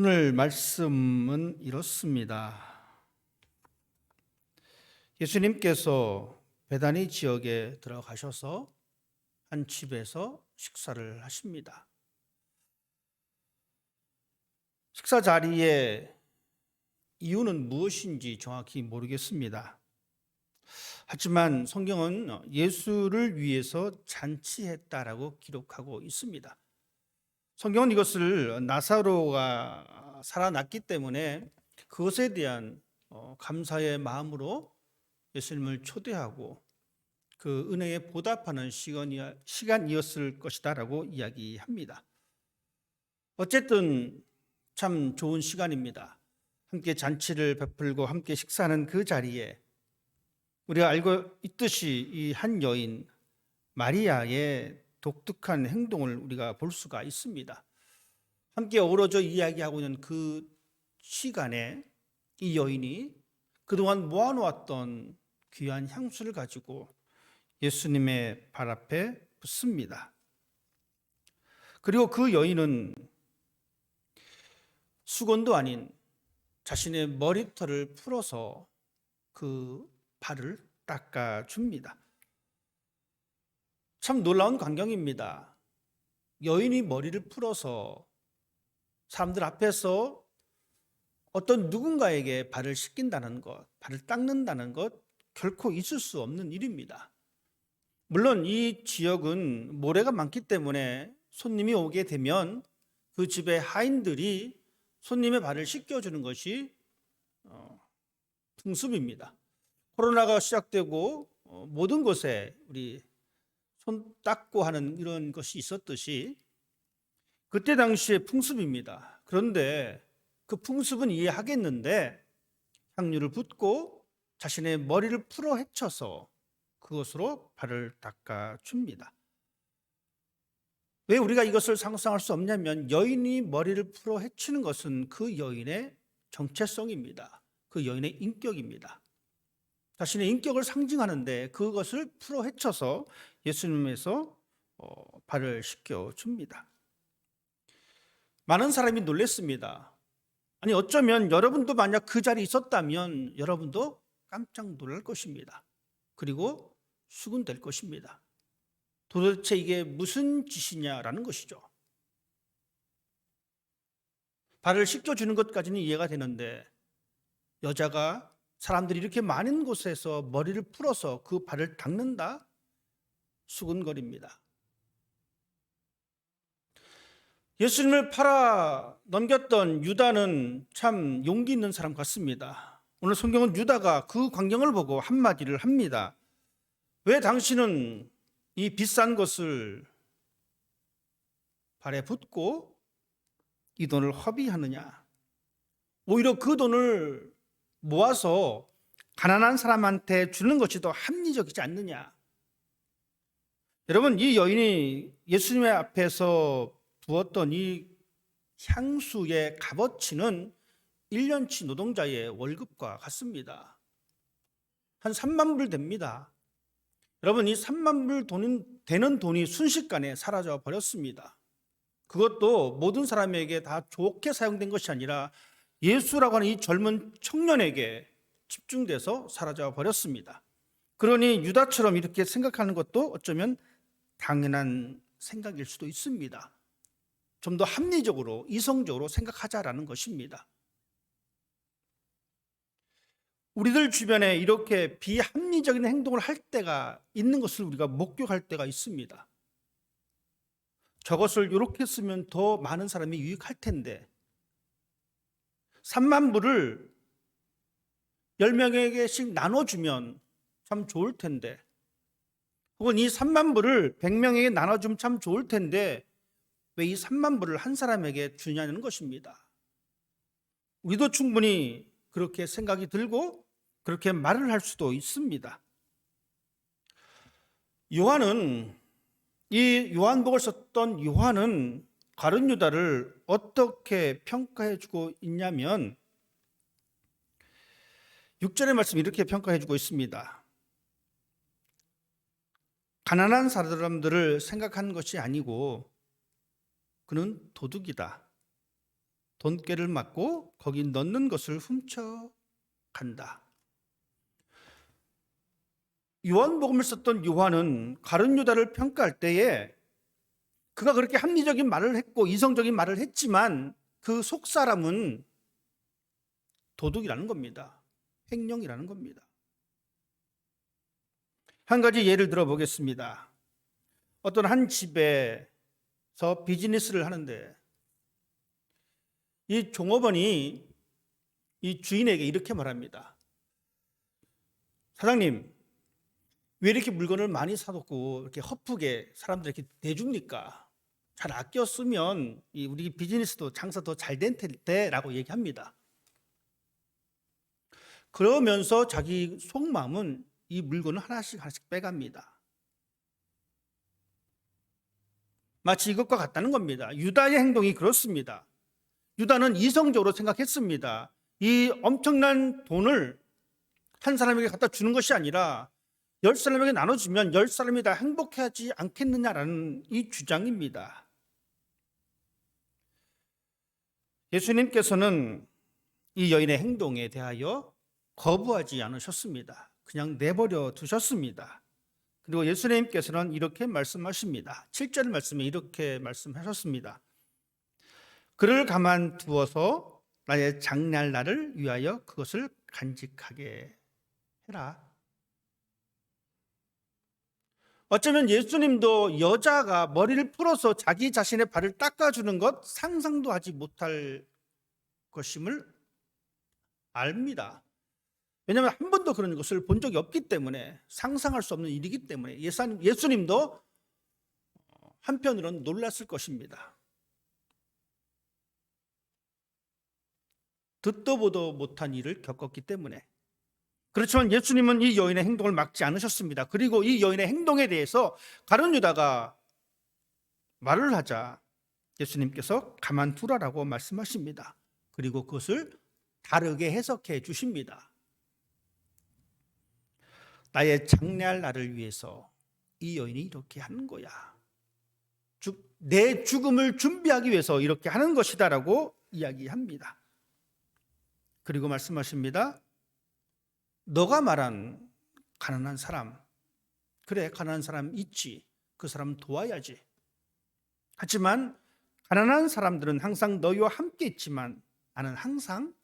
오늘 말씀은 이렇습니다. 예수님께서 베다니 지역에 들어가셔서 한 집에서 식사를 하십니다. 식사 자리에 이유는 무엇인지 정확히 모르겠습니다. 하지만 성경은 예수를 위해서 잔치했다라고 기록하고 있습니다. 성경은 이것을 나사로가 살아났기 때문에 그것에 대한 어, 감사의 마음으로 예수님을 초대하고 그 은혜에 보답하는 시간이, 시간이었을 것이다라고 이야기합니다. 어쨌든 참 좋은 시간입니다. 함께 잔치를 베풀고 함께 식사하는 그 자리에 우리가 알고 있듯이 이 한 여인 마리아의 독특한 행동을 우리가 볼 수가 있습니다. 함께 어우러져 이야기하고 있는 그 시간에 이 여인이 그동안 모아놓았던 귀한 향수를 가지고 예수님의 발 앞에 붓습니다. 그리고 그 여인은 수건도 아닌 자신의 머리털을 풀어서 그 발을 닦아 줍니다. 참 놀라운 광경입니다. 여인이 머리를 풀어서 사람들 앞에서 어떤 누군가에게 발을 씻긴다는 것, 발을 닦는다는 것 결코 있을 수 없는 일입니다. 물론 이 지역은 모래가 많기 때문에 손님이 오게 되면 그 집의 하인들이 손님의 발을 씻겨주는 것이 어, 풍습입니다. 코로나가 시작되고 어, 모든 곳에 우리 손 닦고 하는 이런 것이 있었듯이 그때 당시의 풍습입니다. 그런데 그 풍습은 이해하겠는데 향유를 붓고 자신의 머리를 풀어 헤쳐서 그것으로 발을 닦아 줍니다. 왜 우리가 이것을 상상할 수 없냐면 여인이 머리를 풀어 헤치는 것은 그 여인의 정체성입니다. 그 여인의 인격입니다. 자신의 인격을 상징하는데 그것을 풀어 헤쳐서 예수님에서 어, 발을 씻겨 줍니다. 많은 사람이 놀랐습니다. 아니 어쩌면 여러분도 만약 그 자리에 있었다면 여러분도 깜짝 놀랄 것입니다. 그리고 수군될 것입니다. 도대체 이게 무슨 짓이냐라는 것이죠. 발을 씻겨주는 것까지는 이해가 되는데 여자가 사람들이 이렇게 많은 곳에서 머리를 풀어서 그 발을 닦는다? 수근거립니다. 예수님을 팔아 넘겼던 유다는 참 용기 있는 사람 같습니다. 오늘 성경은 유다가 그 광경을 보고 한마디를 합니다. 왜 당신은 이 비싼 것을 발에 붓고 이 돈을 허비하느냐? 오히려 그 돈을 모아서 가난한 사람한테 주는 것이 더 합리적이지 않느냐? 여러분, 이 여인이 예수님의 앞에서 부었던 이 향수의 값어치는 1년치 노동자의 월급과 같습니다. 한 3만 불 됩니다. 여러분, 이 3만 불 돈인, 되는 돈이 순식간에 사라져 버렸습니다. 그것도 모든 사람에게 다 좋게 사용된 것이 아니라 예수라고 하는 이 젊은 청년에게 집중돼서 사라져 버렸습니다. 그러니 유다처럼 이렇게 생각하는 것도 어쩌면 당연한 생각일 수도 있습니다. 좀 더 합리적으로, 이성적으로 생각하자라는 것입니다. 우리들 주변에 이렇게 비합리적인 행동을 할 때가 있는 것을 우리가 목격할 때가 있습니다. 저것을 이렇게 쓰면 더 많은 사람이 유익할 텐데 3만 불을 10명에게씩 나눠주면 참 좋을 텐데 혹은 이 3만 불을 100명에게 나눠주면 참 좋을 텐데 왜 이 3만 불을 한 사람에게 주냐는 것입니다. 우리도 충분히 그렇게 생각이 들고 그렇게 말을 할 수도 있습니다. 요한은 이 요한복을 썼던 요한은 가룟 유다를 어떻게 평가해 주고 있냐면 6절의 말씀 이렇게 평가해 주고 있습니다. 가난한 사람들을 생각하는 것이 아니고 그는 도둑이다. 돈깨를 맞고 거기 넣는 것을 훔쳐 간다. 요한복음을 썼던 요한은 가룟 유다를 평가할 때에 그가 그렇게 합리적인 말을 했고 이성적인 말을 했지만 그 속 사람은 도둑이라는 겁니다. 횡령이라는 겁니다. 한 가지 예를 들어 보겠습니다. 어떤 한 집에서 비즈니스를 하는데 이 종업원이 이 주인에게 이렇게 말합니다. 사장님, 왜 이렇게 물건을 많이 사놓고 이렇게 허프게 사람들에게 내줍니까? 잘 아껴 쓰면 이 우리 비즈니스도 장사 더 잘 된 텐데라고 얘기합니다. 그러면서 자기 속마음은 이 물건을 하나씩 하나씩 빼갑니다. 마치 이것과 같다는 겁니다. 유다의 행동이 그렇습니다. 유다는 이성적으로 생각했습니다. 이 엄청난 돈을 한 사람에게 갖다 주는 것이 아니라 열 사람에게 나눠주면 열 사람이 다 행복해하지 않겠느냐라는 이 주장입니다. 예수님께서는 이 여인의 행동에 대하여 거부하지 않으셨습니다. 그냥 내버려 두셨습니다. 그리고 예수님께서는 이렇게 말씀하십니다. 7절 말씀에 이렇게 말씀하셨습니다. 그를 가만 두어서 나의 장날날을 위하여 그것을 간직하게 해라. 어쩌면 예수님도 여자가 머리를 풀어서 자기 자신의 발을 닦아주는 것 상상도 하지 못할 것임을 압니다. 왜냐하면 한 번도 그런 것을 본 적이 없기 때문에 상상할 수 없는 일이기 때문에 예수님, 예수님도 한편으로는 놀랐을 것입니다. 듣도 보도 못한 일을 겪었기 때문에 그렇지만 예수님은 이 여인의 행동을 막지 않으셨습니다. 그리고 이 여인의 행동에 대해서 가룟 유다가 말을 하자 예수님께서 가만두라라고 말씀하십니다. 그리고 그것을 다르게 해석해 주십니다. 나의 장례할 날을 위해서 이 여인이 이렇게 하는 거야. 즉, 내 죽음을 준비하기 위해서 이렇게 하는 것이다라고 이야기합니다. 그리고 말씀하십니다. 너가 말한 가난한 사람, 그래, 가난한 사람 있지. 그 사람 도와야지. 하지만 가난한 사람들은 항상 너희와 함께 있지만 나는 항상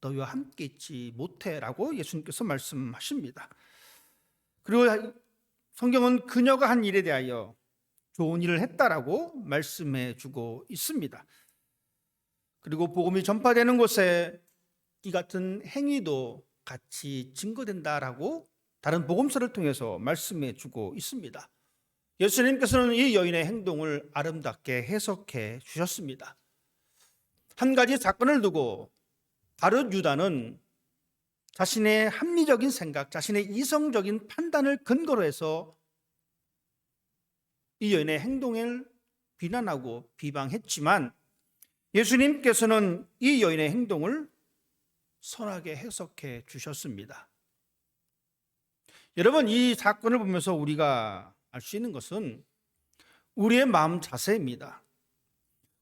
너희와 함께 있지 못해라고 예수님께서 말씀하십니다. 그리고 성경은 그녀가 한 일에 대하여 좋은 일을 했다라고 말씀해 주고 있습니다. 그리고 복음이 전파되는 곳에 이 같은 행위도 같이 증거된다라고 다른 복음서를 통해서 말씀해 주고 있습니다. 예수님께서는 이 여인의 행동을 아름답게 해석해 주셨습니다. 한 가지 사건을 두고 바르 유다는 자신의 합리적인 생각, 자신의 이성적인 판단을 근거로 해서 이 여인의 행동을 비난하고 비방했지만 예수님께서는 이 여인의 행동을 선하게 해석해 주셨습니다. 여러분, 이 사건을 보면서 우리가 알 수 있는 것은 우리의 마음 자세입니다.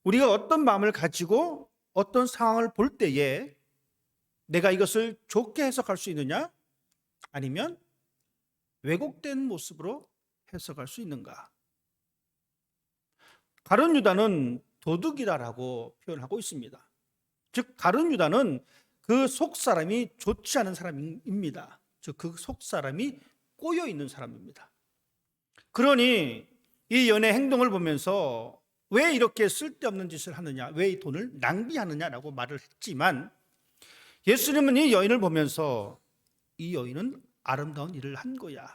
우리가 어떤 마음을 가지고 어떤 상황을 볼 때에 내가 이것을 좋게 해석할 수 있느냐? 아니면 왜곡된 모습으로 해석할 수 있는가? 가룟 유다는 도둑이다라고 표현하고 있습니다. 즉 가룟 유다는 그 속 사람이 좋지 않은 사람입니다. 즉 그 속 사람이 꼬여 있는 사람입니다. 그러니 이 연애 행동을 보면서 왜 이렇게 쓸데없는 짓을 하느냐, 왜 이 돈을 낭비하느냐라고 말을 했지만 예수님은 이 여인을 보면서 이 여인은 아름다운 일을 한 거야.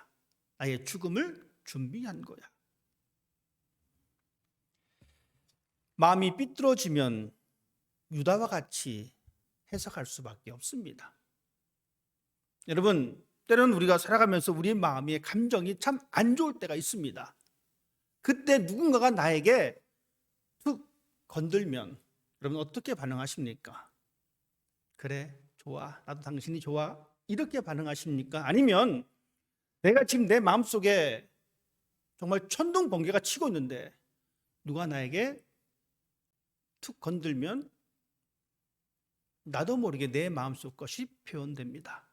나의 죽음을 준비한 거야. 마음이 삐뚤어지면 유다와 같이 해석할 수밖에 없습니다. 여러분, 때로는 우리가 살아가면서 우리의 마음의 감정이 참 안 좋을 때가 있습니다. 그때 누군가가 나에게 툭 건들면 여러분 어떻게 반응하십니까? 그래, 좋아. 나도 당신이 좋아. 이렇게 반응하십니까? 아니면 내가 지금 내 마음속에 정말 천둥 번개가 치고 있는데 누가 나에게 툭 건들면 나도 모르게 내 마음속 것이 표현됩니다.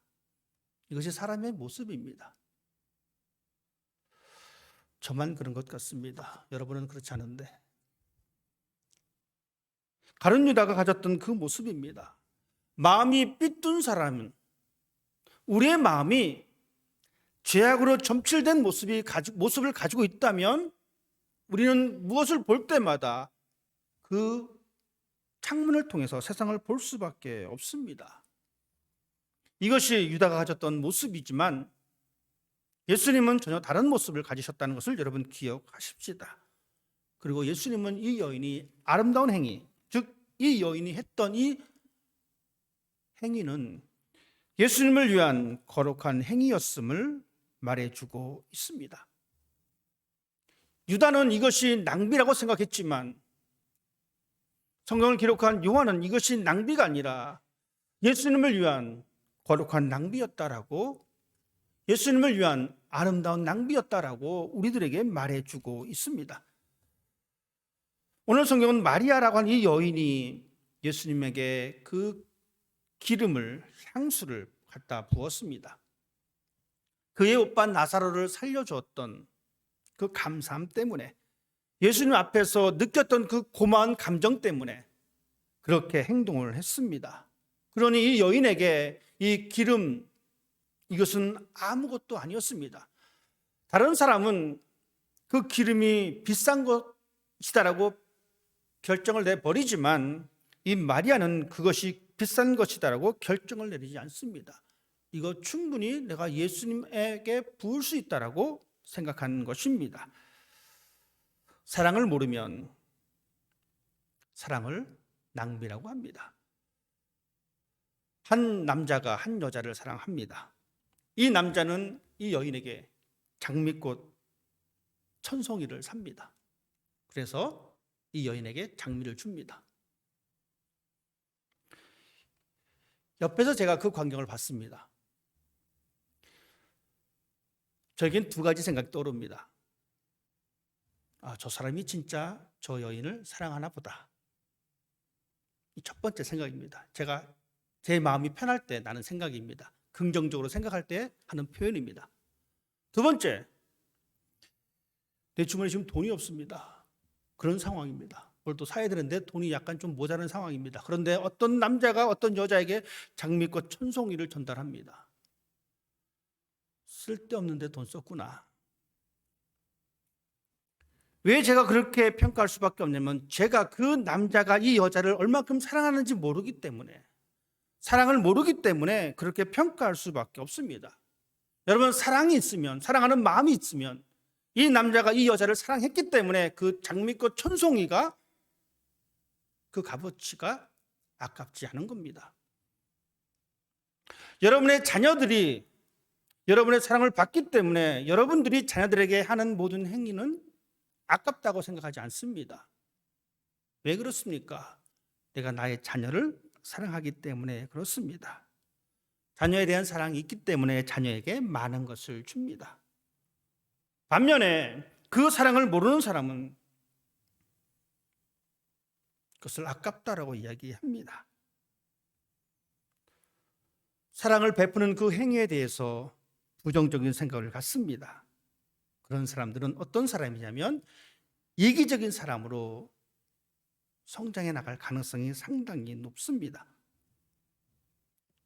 이것이 사람의 모습입니다. 저만 그런 것 같습니다. 여러분은 그렇지 않은데. 가룟 유다가 가졌던 그 모습입니다. 마음이 삐뚤 사람은 우리의 마음이 죄악으로 점칠된 모습이 가지, 모습을 가지고 있다면 우리는 무엇을 볼 때마다 그 창문을 통해서 세상을 볼 수밖에 없습니다. 이것이 유다가 가졌던 모습이지만 예수님은 전혀 다른 모습을 가지셨다는 것을 여러분 기억하십시다. 그리고 예수님은 이 여인이 아름다운 행위, 즉 이 여인이 했던 이 행위는 예수님을 위한 거룩한 행위였음을 말해주고 있습니다. 유다는 이것이 낭비라고 생각했지만 성경을 기록한 요한은 이것이 낭비가 아니라 예수님을 위한 거룩한 낭비였다라고 예수님을 위한 아름다운 낭비였다라고 우리들에게 말해주고 있습니다. 오늘 성경은 마리아라고 하는 이 여인이 예수님에게 그 기름을 향수를 갖다 부었습니다. 그의 오빠 나사로를 살려주었던 그 감사함 때문에 예수님 앞에서 느꼈던 그 고마운 감정 때문에 그렇게 행동을 했습니다. 그러니 이 여인에게 이 기름 이것은 아무것도 아니었습니다. 다른 사람은 그 기름이 비싼 것이다라고 결정을 내버리지만 이 마리아는 그것이 비싼 것이다라고 결정을 내리지 않습니다. 이거 충분히 내가 예수님에게 부을 수 있다라고 생각하는 것입니다. 사랑을 모르면 사랑을 낭비라고 합니다. 한 남자가 한 여자를 사랑합니다. 이 남자는 이 여인에게 장미꽃 천송이를 삽니다. 그래서 이 여인에게 장미를 줍니다. 옆에서 제가 그 광경을 봤습니다. 저에겐 두 가지 생각이 떠오릅니다. 아, 저 사람이 진짜 저 여인을 사랑하나 보다. 이 첫 번째 생각입니다. 제가 제 마음이 편할 때 나는 생각입니다. 긍정적으로 생각할 때 하는 표현입니다. 두 번째, 내 주머니에 지금 돈이 없습니다. 그런 상황입니다. 뭘또 사야 되는데 돈이 약간 좀 모자란 상황입니다. 그런데 어떤 남자가 어떤 여자에게 장미꽃 천송이를 전달합니다. 쓸데없는데 돈 썼구나. 왜 제가 그렇게 평가할 수밖에 없냐면 제가 그 남자가 이 여자를 얼마큼 사랑하는지 모르기 때문에 사랑을 모르기 때문에 그렇게 평가할 수밖에 없습니다. 여러분 사랑이 있으면 사랑하는 마음이 있으면 이 남자가 이 여자를 사랑했기 때문에 그 장미꽃 천송이가 그 값어치가 아깝지 않은 겁니다. 여러분의 자녀들이 여러분의 사랑을 받기 때문에 여러분들이 자녀들에게 하는 모든 행위는 아깝다고 생각하지 않습니다. 왜 그렇습니까? 내가 나의 자녀를 사랑하기 때문에 그렇습니다. 자녀에 대한 사랑이 있기 때문에 자녀에게 많은 것을 줍니다. 반면에 그 사랑을 모르는 사람은 그것을 아깝다라고 이야기합니다. 사랑을 베푸는 그 행위에 대해서 부정적인 생각을 갖습니다. 그런 사람들은 어떤 사람이냐면 이기적인 사람으로 성장해 나갈 가능성이 상당히 높습니다.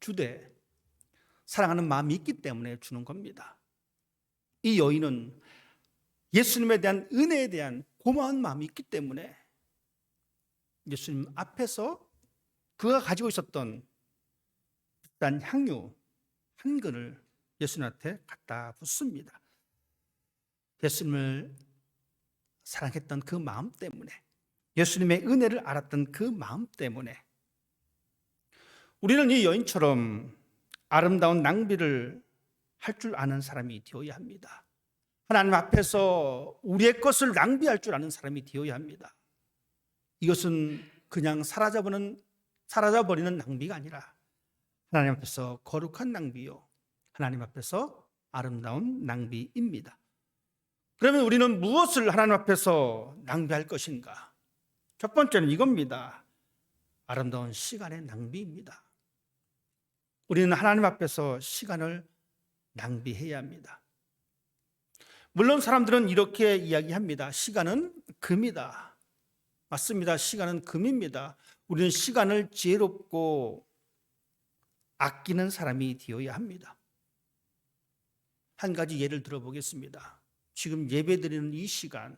주되 사랑하는 마음이 있기 때문에 주는 겁니다. 이 여인은 예수님에 대한 은혜에 대한 고마운 마음이 있기 때문에 예수님 앞에서 그가 가지고 있었던 비싼 향유 한 근을 예수님한테 갖다 붓습니다. 예수님을 사랑했던 그 마음 때문에 예수님의 은혜를 알았던 그 마음 때문에 우리는 이 여인처럼 아름다운 낭비를 할 줄 아는 사람이 되어야 합니다. 하나님 앞에서 우리의 것을 낭비할 줄 아는 사람이 되어야 합니다. 이것은 그냥 사라져버리는, 사라져버리는 낭비가 아니라 하나님 앞에서 거룩한 낭비요. 하나님 앞에서 아름다운 낭비입니다. 그러면 우리는 무엇을 하나님 앞에서 낭비할 것인가? 첫 번째는 이겁니다. 아름다운 시간의 낭비입니다. 우리는 하나님 앞에서 시간을 낭비해야 합니다. 물론 사람들은 이렇게 이야기합니다. 시간은 금이다. 맞습니다. 시간은 금입니다. 우리는 시간을 지혜롭고 아끼는 사람이 되어야 합니다. 한 가지 예를 들어보겠습니다. 지금 예배 드리는 이 시간,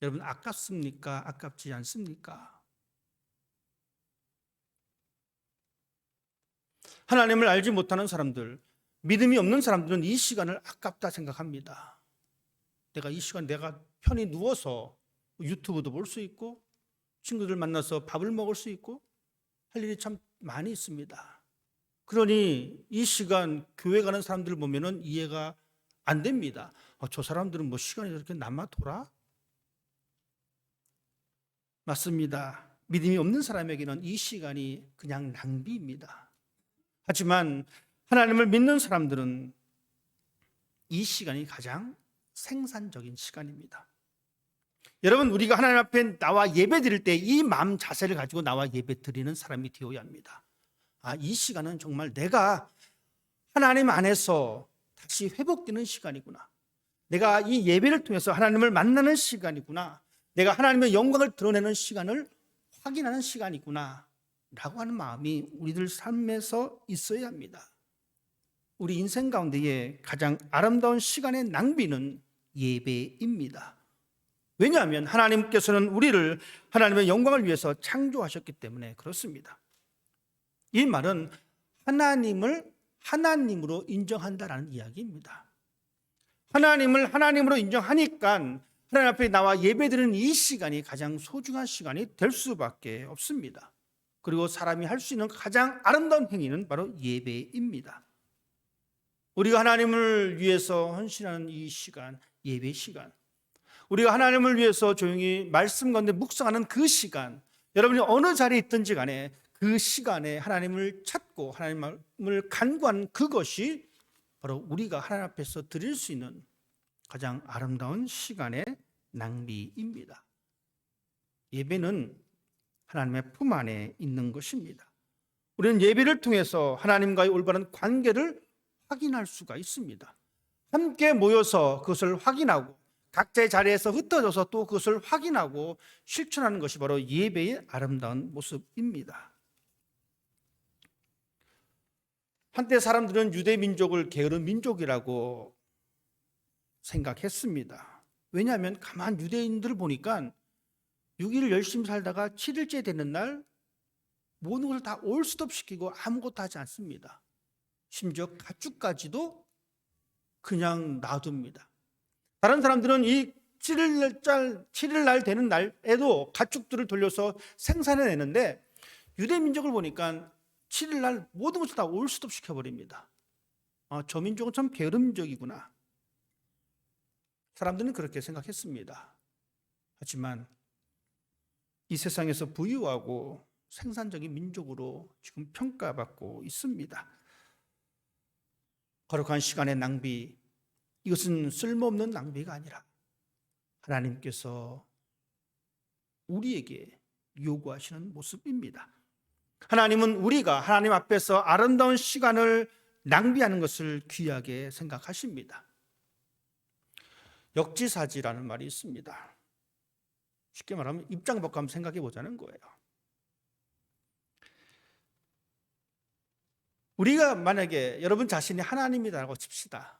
여러분 아깝습니까? 아깝지 않습니까? 하나님을 알지 못하는 사람들, 믿음이 없는 사람들은 이 시간을 아깝다 생각합니다. 내가 이 시간 내가 편히 누워서 유튜브도 볼 수 있고 친구들 만나서 밥을 먹을 수 있고 할 일이 참 많이 있습니다. 그러니 이 시간 교회 가는 사람들을 보면은 이해가 안 됩니다. 아, 저 사람들은 뭐 시간이 저렇게 남아 돌아? 맞습니다. 믿음이 없는 사람에게는 이 시간이 그냥 낭비입니다. 하지만 하나님을 믿는 사람들은 이 시간이 가장 생산적인 시간입니다. 여러분, 우리가 하나님 앞에 나와 예배 드릴 때 이 마음 자세를 가지고 나와 예배 드리는 사람이 되어야 합니다. 아, 이 시간은 정말 내가 하나님 안에서 다시 회복되는 시간이구나. 내가 이 예배를 통해서 하나님을 만나는 시간이구나. 내가 하나님의 영광을 드러내는 시간을 확인하는 시간이구나. 라고 하는 마음이 우리들 삶에서 있어야 합니다. 우리 인생 가운데에 가장 아름다운 시간의 낭비는 예배입니다. 왜냐하면 하나님께서는 우리를 하나님의 영광을 위해서 창조하셨기 때문에 그렇습니다. 이 말은 하나님을 하나님으로 인정한다라는 이야기입니다. 하나님을 하나님으로 인정하니까 하나님 앞에 나와 예배드리는 이 시간이 가장 소중한 시간이 될 수밖에 없습니다. 그리고 사람이 할 수 있는 가장 아름다운 행위는 바로 예배입니다. 우리가 하나님을 위해서 헌신하는 이 시간, 예배 시간. 우리가 하나님을 위해서 조용히 말씀 가운데 묵상하는 그 시간. 여러분이 어느 자리에 있든지 간에 그 시간에 하나님을 찾고 하나님을 간구하는 그것이 바로 우리가 하나님 앞에서 드릴 수 있는 가장 아름다운 시간의 낭비입니다. 예배는 하나님의 품 안에 있는 것입니다. 우리는 예배를 통해서 하나님과의 올바른 관계를 확인할 수가 있습니다. 함께 모여서 그것을 확인하고 각자의 자리에서 흩어져서 또 그것을 확인하고 실천하는 것이 바로 예배의 아름다운 모습입니다. 한때 사람들은 유대 민족을 게으른 민족이라고 생각했습니다. 왜냐하면 가만 유대인들을 보니까 6일 열심히 살다가 7일째 되는 날 모든 것을 다 올스톱 시키고 아무것도 하지 않습니다. 심지어 가축까지도 그냥 놔둡니다. 다른 사람들은 이 7일 날, 7일 날 되는 날에도 가축들을 돌려서 생산해내는데 유대 민족을 보니까 7일 날 모든 것을 다 올스톱 시켜버립니다. 아, 저 민족은 참 게으른 민족이구나. 사람들은 그렇게 생각했습니다. 하지만 이 세상에서 부유하고 생산적인 민족으로 지금 평가받고 있습니다. 거룩한 시간의 낭비, 이것은 쓸모없는 낭비가 아니라 하나님께서 우리에게 요구하시는 모습입니다. 하나님은 우리가 하나님 앞에서 아름다운 시간을 낭비하는 것을 귀하게 생각하십니다. 역지사지라는 말이 있습니다. 쉽게 말하면 입장 바꿔 한번 생각해 보자는 거예요. 우리가 만약에 여러분 자신이 하나님이라고 칩시다.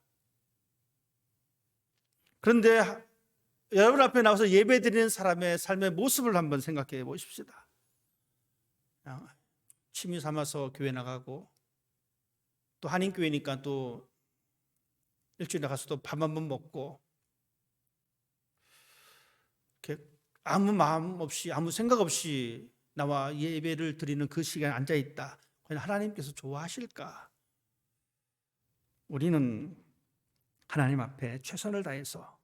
그런데 여러분 앞에 나와서 예배 드리는 사람의 삶의 모습을 한번 생각해 보십시다. 취미 삼아서 교회 나가고 또 한인교회니까 또 일주일에 가서 또 밥 한 번 먹고 아무 마음 없이 아무 생각 없이 나와 예배를 드리는 그 시간에 앉아 있다. 과연 하나님께서 좋아하실까? 우리는 하나님 앞에 최선을 다해서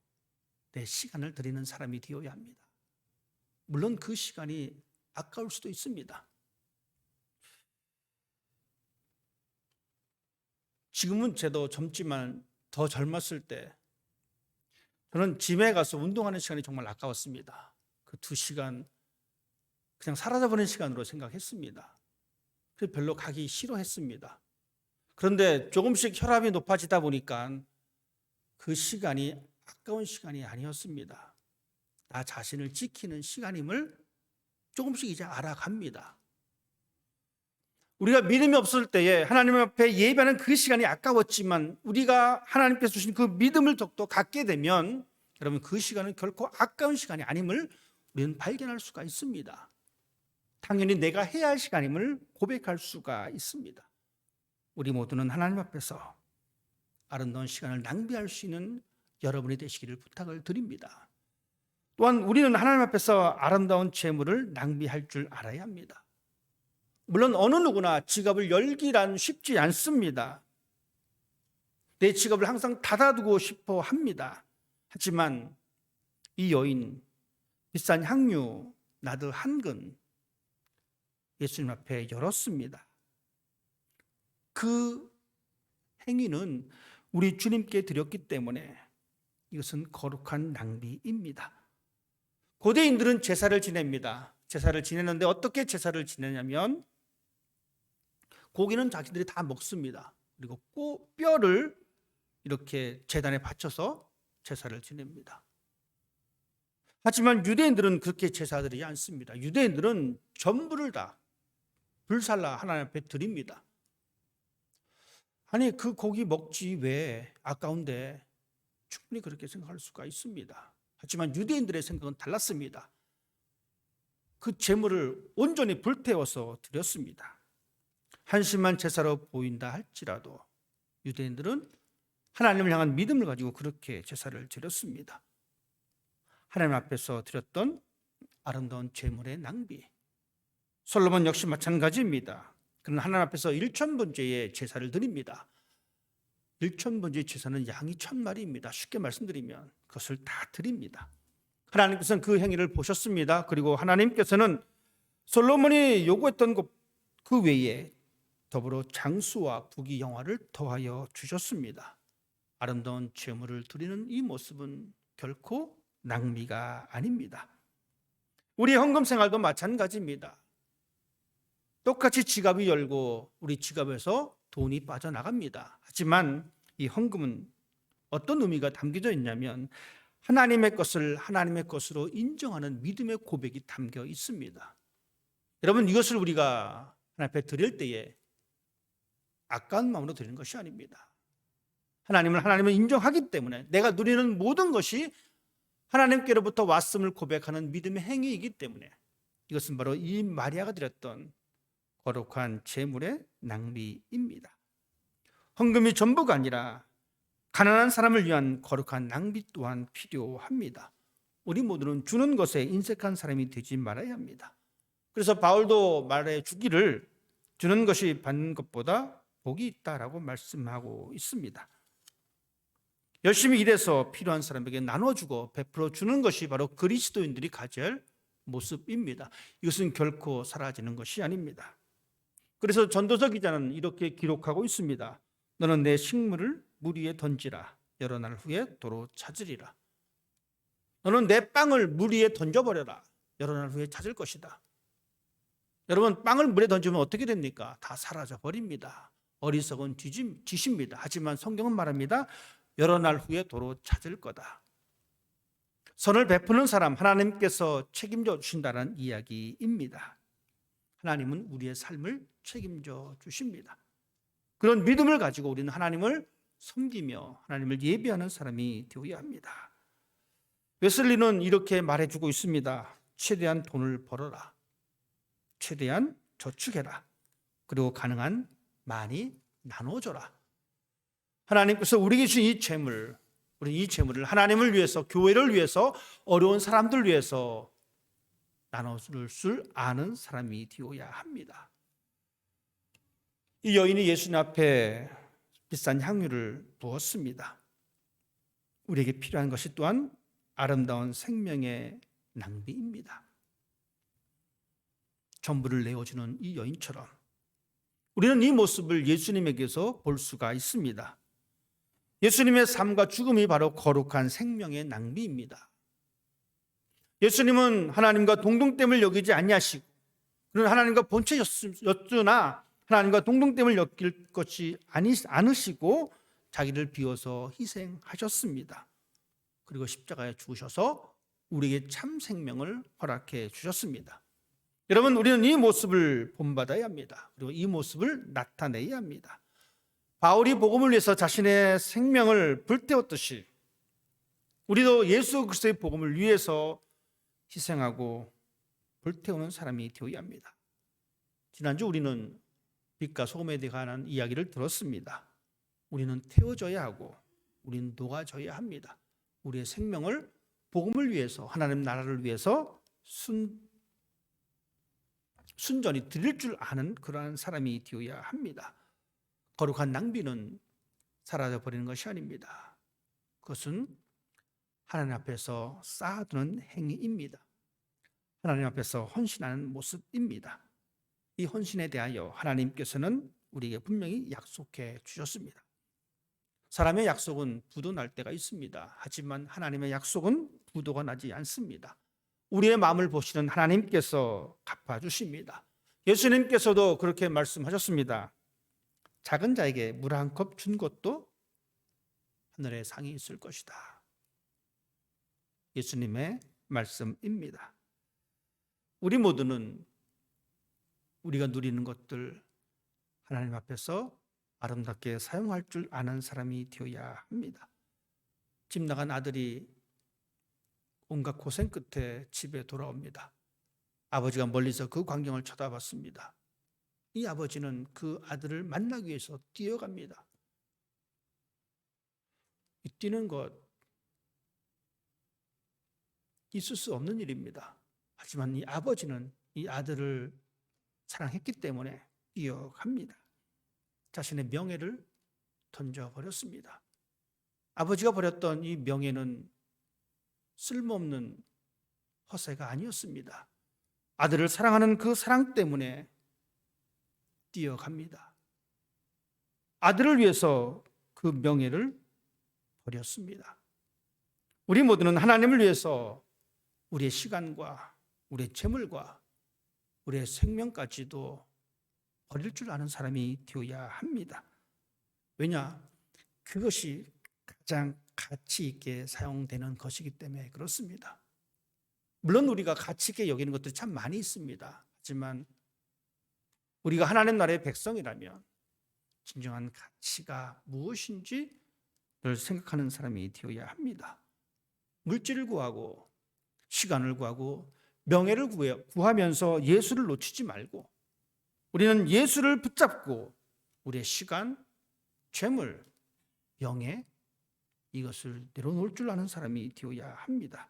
내 시간을 드리는 사람이 되어야 합니다. 물론 그 시간이 아까울 수도 있습니다. 지금은 제도 젊지만 더 젊었을 때 저는 짐에 가서 운동하는 시간이 정말 아까웠습니다. 그 두 시간 그냥 사라져버린 시간으로 생각했습니다. 그래서 별로 가기 싫어했습니다. 그런데 조금씩 혈압이 높아지다 보니까 그 시간이 아까운 시간이 아니었습니다. 나 자신을 지키는 시간임을 조금씩 이제 알아갑니다. 우리가 믿음이 없을 때에 하나님 앞에 예배하는 그 시간이 아까웠지만 우리가 하나님께서 주신 그 믿음을 더욱더 갖게 되면 여러분 그 시간은 결코 아까운 시간이 아님을 우리는 발견할 수가 있습니다. 당연히 내가 해야 할 시간임을 고백할 수가 있습니다. 우리 모두는 하나님 앞에서 아름다운 시간을 낭비할 수 있는 여러분이 되시기를 부탁을 드립니다. 또한 우리는 하나님 앞에서 아름다운 재물을 낭비할 줄 알아야 합니다. 물론 어느 누구나 지갑을 열기란 쉽지 않습니다. 내 지갑을 항상 닫아두고 싶어 합니다. 하지만 이 여인 비싼 향유 나드 한근 예수님 앞에 열었습니다. 그 행위는 우리 주님께 드렸기 때문에 이것은 거룩한 낭비입니다. 고대인들은 제사를 지냅니다. 제사를 지내는데 어떻게 제사를 지내냐면 고기는 자기들이 다 먹습니다. 그리고 꼬 뼈를 이렇게 제단에 바쳐서 제사를 지냅니다. 하지만 유대인들은 그렇게 제사드리지 않습니다. 유대인들은 전부를 다 불살라 하나님 앞에 드립니다. 아니 그 고기 먹지 왜 아까운데 충분히 그렇게 생각할 수가 있습니다. 하지만 유대인들의 생각은 달랐습니다. 그 재물을 온전히 불태워서 드렸습니다. 한심한 제사로 보인다 할지라도 유대인들은 하나님을 향한 믿음을 가지고 그렇게 제사를 드렸습니다. 하나님 앞에서 드렸던 아름다운 재물의 낭비. 솔로몬 역시 마찬가지입니다. 그는 하나님 앞에서 일천번제의 제사를 드립니다. 일천번제의 제사는 양이 천 마리입니다. 쉽게 말씀드리면 그것을 다 드립니다. 하나님께서는 그 행위를 보셨습니다. 그리고 하나님께서는 솔로몬이 요구했던 것그 외에 더불어 장수와 부귀 영화를 더하여 주셨습니다. 아름다운 제물을 드리는 이 모습은 결코 낭비가 아닙니다. 우리 헌금 생활도 마찬가지입니다. 똑같이 지갑이 열고 우리 지갑에서 돈이 빠져나갑니다. 하지만 이 헌금은 어떤 의미가 담겨져 있냐면 하나님의 것을 하나님의 것으로 인정하는 믿음의 고백이 담겨 있습니다. 여러분 이것을 우리가 하나님 앞에 드릴 때에 아까운 마음으로 드리는 것이 아닙니다. 하나님을 하나님을 인정하기 때문에 내가 누리는 모든 것이 하나님께로부터 왔음을 고백하는 믿음의 행위이기 때문에 이것은 바로 이 마리아가 드렸던 거룩한 재물의 낭비입니다. 헌금이 전부가 아니라 가난한 사람을 위한 거룩한 낭비 또한 필요합니다. 우리 모두는 주는 것에 인색한 사람이 되지 말아야 합니다. 그래서 바울도 말해 주기를 주는 것이 받는 것보다 복이 있다라고 말씀하고 있습니다. 열심히 일해서 필요한 사람에게 나눠주고 베풀어 주는 것이 바로 그리스도인들이 할 모습입니다. 이것은 결코 사라지는 것이 아닙니다. 그래서 전도서 기자는 이렇게 기록하고 있습니다. 너는 내 식물을 물 위에 던지라. 여러 날 후에 도로 찾으리라. 너는 내 빵을 물 위에 던져버려라. 여러 날 후에 찾을 것이다. 여러분 빵을 물에 던지면 어떻게 됩니까? 다 사라져 버립니다. 어리석은 지십니다. 하지만 성경은 말합니다. 여러 날 후에 도로 찾을 거다. 선을 베푸는 사람 하나님께서 책임져 주신다는 이야기입니다. 하나님은 우리의 삶을 책임져 주십니다. 그런 믿음을 가지고 우리는 하나님을 섬기며 하나님을 예배하는 사람이 되어야 합니다. 웨슬리는 이렇게 말해주고 있습니다. 최대한 돈을 벌어라. 최대한 저축해라. 그리고 가능한 많이 나눠줘라. 하나님께서 우리에게 주신 이 재물, 우리 이 재물을 하나님을 위해서, 교회를 위해서, 어려운 사람들 위해서 나눠줄 줄 아는 사람이 되어야 합니다. 이 여인이 예수님 앞에 비싼 향유를 부었습니다. 우리에게 필요한 것이 또한 아름다운 생명의 낭비입니다. 전부를 내어주는 이 여인처럼 우리는 이 모습을 예수님에게서 볼 수가 있습니다. 예수님의 삶과 죽음이 바로 거룩한 생명의 낭비입니다. 예수님은 하나님과 동등됨을 여기지 아니하시고 그는 하나님과 본체였으나 하나님과 동등됨을 엮일 것이 아니, 않으시고 자기를 비워서 희생하셨습니다. 그리고 십자가에 죽으셔서 우리에게 참 생명을 허락해 주셨습니다. 여러분 우리는 이 모습을 본받아야 합니다. 그리고 이 모습을 나타내야 합니다. 바울이 복음을 위해서 자신의 생명을 불태웠듯이 우리도 예수 그리스도의 복음을 위해서 희생하고 불태우는 사람이 되어야 합니다. 지난주 우리는 빛과 소금에 관한 이야기를 들었습니다. 우리는 태워져야 하고 우리는 녹아져야 합니다. 우리의 생명을 복음을 위해서 하나님 나라를 위해서 순 순전히 드릴 줄 아는 그러한 사람이 되어야 합니다. 거룩한 낭비는 사라져 버리는 것이 아닙니다. 그것은 하나님 앞에서 쌓아두는 행위입니다. 하나님 앞에서 헌신하는 모습입니다. 이 헌신에 대하여 하나님께서는 우리에게 분명히 약속해 주셨습니다. 사람의 약속은 부도 날 때가 있습니다. 하지만 하나님의 약속은 부도가 나지 않습니다. 우리의 마음을 보시는 하나님께서 갚아 주십니다. 예수님께서도 그렇게 말씀하셨습니다. 작은 자에게 물 한 컵 준 것도 하늘에 상이 있을 것이다. 예수님의 말씀입니다. 우리 모두는 우리가 누리는 것들 하나님 앞에서 아름답게 사용할 줄 아는 사람이 되어야 합니다. 집 나간 아들이 온갖 고생 끝에 집에 돌아옵니다. 아버지가 멀리서 그 광경을 쳐다봤습니다. 이 아버지는 그 아들을 만나기 위해서 뛰어갑니다. 이 뛰는 것 있을 수 없는 일입니다. 하지만 이 아버지는 이 아들을 사랑했기 때문에 뛰어갑니다. 자신의 명예를 던져버렸습니다. 아버지가 버렸던 이 명예는 쓸모없는 허세가 아니었습니다. 아들을 사랑하는 그 사랑 때문에 뛰어갑니다. 아들을 위해서 그 명예를 버렸습니다. 우리 모두는 하나님을 위해서 우리의 시간과 우리의 재물과 우리의 생명까지도 버릴 줄 아는 사람이 되어야 합니다. 왜냐? 그것이 가장 가치 있게 사용되는 것이기 때문에 그렇습니다. 물론 우리가 가치 있게 여기는 것들이 참 많이 있습니다. 하지만 우리가 하나님 나라의 백성이라면 진정한 가치가 무엇인지 를 생각하는 사람이 되어야 합니다. 물질을 구하고 시간을 구하고 명예를 구하면서 예수를 놓치지 말고 우리는 예수를 붙잡고 우리의 시간, 재물, 명예 이것을 내려놓을 줄 아는 사람이 되어야 합니다.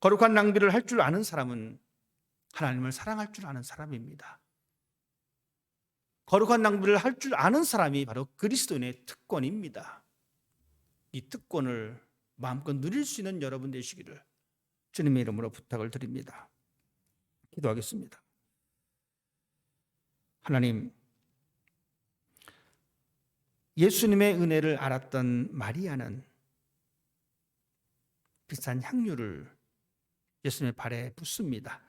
거룩한 낭비를 할 줄 아는 사람은 하나님을 사랑할 줄 아는 사람입니다. 거룩한 낭비를 할 줄 아는 사람이 바로 그리스도인의 특권입니다. 이 특권을 마음껏 누릴 수 있는 여러분 되시기를 주님의 이름으로 부탁을 드립니다. 기도하겠습니다. 하나님, 예수님의 은혜를 알았던 마리아는 비싼 향유를 예수님의 발에 붓습니다.